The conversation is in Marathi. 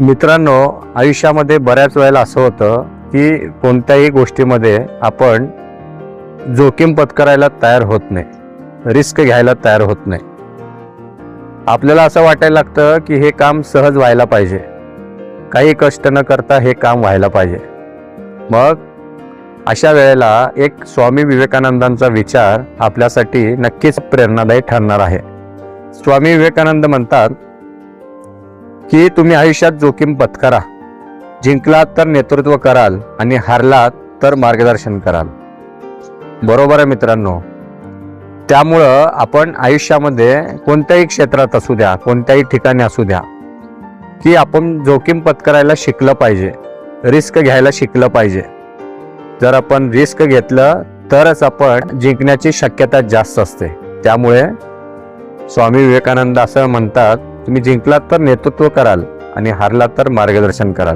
मित्रांनो आयुष्यामध्ये बऱ्याच वेळेला असं होतं की कोणत्याही गोष्टीमध्ये आपण जोखीम पत्करायला तयार होत नाही रिस्क घ्यायला तयार होत नाही. आपल्याला असं वाटायला लागतं की हे काम सहज व्हायला पाहिजे. काही कष्ट न करता हे काम व्हायला पाहिजे. मग अशा वेळेला एक स्वामी विवेकानंदांचा विचार आपल्यासाठी नक्कीच प्रेरणादायी ठरणार आहे. स्वामी विवेकानंद म्हणतात की तुम्ही आयुष्यात जोखीम पत्करा. जिंकलात तर नेतृत्व कराल आणि हारलात तर मार्गदर्शन कराल. बरोबर आहे मित्रांनो? त्यामुळं आपण आयुष्यामध्ये कोणत्याही क्षेत्रात असू द्या कोणत्याही ठिकाणी असू द्या की आपण जोखीम पत्करायला शिकलं पाहिजे रिस्क घ्यायला शिकलं पाहिजे. जर आपण रिस्क घेतलं तरच आपण जिंकण्याची शक्यता जास्त असते. त्यामुळे स्वामी विवेकानंद असं म्हणतात तुम्ही जिंकलात तर नेतृत्व कराल आणि हारलात तर मार्गदर्शन कराल.